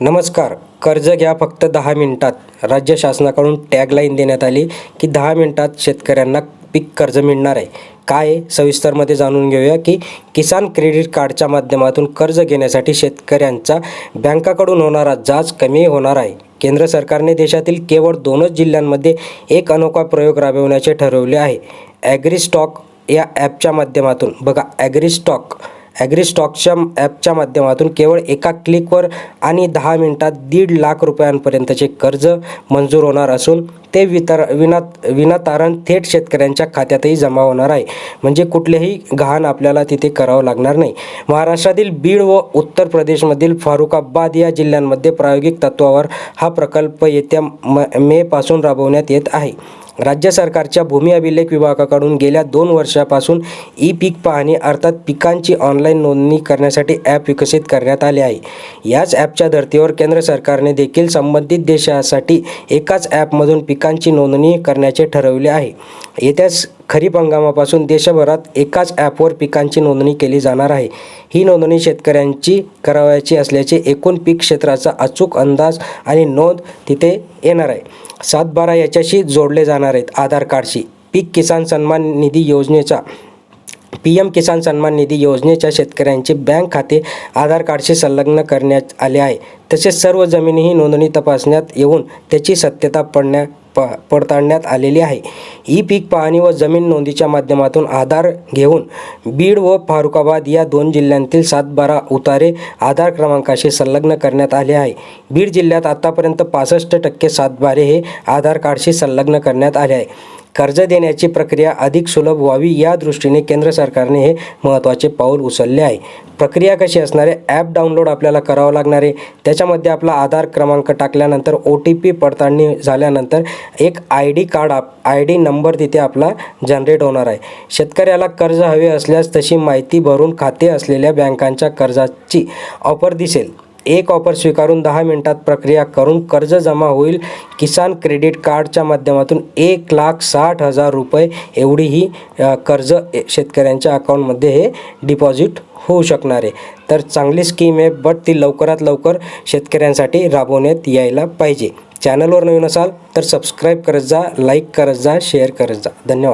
नमस्कार. कर्ज घ्या फक्त दहा मिनिटात. राज्य शासनाकडून टॅगलाईन देण्यात आली की दहा मिनिटात शेतकऱ्यांना पीक कर्ज मिळणार आहे. काय सविस्तरमध्ये जाणून घेऊया की किसान क्रेडिट कार्डच्या माध्यमातून कर्ज घेण्यासाठी शेतकऱ्यांचा बँकाकडून होणारा जाच कमी होणार आहे. केंद्र सरकारने देशातील केवळ दोनच जिल्ह्यांमध्ये एक अनोखा प्रयोग राबवण्याचे ठरवले आहे. ॲग्रीस्टॉक या ॲपच्या माध्यमातून. बघा ॲग्रीस्टॉक ॲग्रीस्टॉकच्या ॲपच्या माध्यमातून केवळ एका क्लिकवर आणि दहा मिनिटात दीड लाख रुपयांपर्यंतचे कर्ज मंजूर होणार असून ते वितर विना विनातारण थेट शेतकऱ्यांच्या खात्यातही जमा होणार आहे. म्हणजे कुठलेही गहाण आपल्याला तिथे करावं लागणार नाही. महाराष्ट्रातील बीड व उत्तर प्रदेशमधील फारुखाबाद या जिल्ह्यांमध्ये प्रायोगिक तत्वावर हा प्रकल्प येत्या म मेपासून राबवण्यात येत आहे. राज्य सरकारच्या भूमी अभिलेख विभागाकडून गेल्या दोन वर्षापासून ई पीक पाहणी अर्थात पिकांची ऑनलाईन नोंदणी करण्यासाठी ॲप विकसित करण्यात आले आहे. याच ॲपच्या धर्तीवर केंद्र सरकारने देखील संबंधित देशासाठी एकाच ॲपमधून पिकांची नोंदणी करण्याचे ठरवले आहे. येत्या खरीप हंगामापासून देशभरात एकाच ॲपवर पिकांची नोंदणी केली जाणार आहे. ही नोंदणी शेतकऱ्यांची करावयाची असल्याचे एकूण पीक क्षेत्राचा अचूक अंदाज आणि नोंद तिथे येणार आहे. सातबारा याच्याशी जोडले जाणार आहेत आधार कार्डशी. पीक किसान सन्मान निधी योजनेचा पी एम किसान सन्मान निधी योजनेच्या शेतकऱ्यांचे बँक खाते आधार कार्डशी संलग्न करण्यात आले आहे. तसेच सर्व जमिनीही नोंदणी तपासण्यात येऊन त्याची सत्यता पडण्या प पडताळण्यात आलेली आहे. ई पीक पाहणी व जमीन नोंदीच्या माध्यमातून आधार घेऊन बीड व फारुखाबाद या दोन जिल्ह्यांतील सातबारा उतारे आधार क्रमांकाशी संलग्न करण्यात आले आहे. बीड जिल्ह्यात आतापर्यंत पासष्ट टक्के सातबारे हे आधार कार्डशी संलग्न करण्यात आले आहे. कर्ज देण्याची प्रक्रिया अधिक सुलभ व्हावी या दृष्टीने केंद्र सरकारने हे महत्त्वाचे पाऊल उचलले आहे. प्रक्रिया कशी असणार? आहे ॲप डाउनलोड आपल्याला करावं लागणार आहे. त्याच्यामध्ये आपला आधार क्रमांक टाकल्यानंतर ओ टी पी पडताळणी झाल्यानंतर एक आय डी कार्ड आप आय डी नंबर तिथे आपला जनरेट होणार आहे. शेतकऱ्याला कर्ज हवे असल्यास तशी माहिती भरून खाते असलेल्या बँकांच्या कर्जाची ऑफर दिसेल. एक ऑफर स्वीकारून दहा मिनिटात प्रक्रिया करून कर्ज जमा होईल. किसान क्रेडिट कार्डच्या माध्यमातून एक लाख साठ हजार रुपये एवढी ही कर्ज ए- शेतकऱ्यांच्या अकाउंटमध्ये हे डिपॉझिट होऊ शकणार आहे. तर चांगली स्कीम आहे बट ती लवकरात लवकर शेतकऱ्यांसाठी राबवण्यात यायला पाहिजे. चॅनलवर नवीन असाल तर सबस्क्राईब करत जा लाईक करत जा शेअर करत जा. धन्यवाद.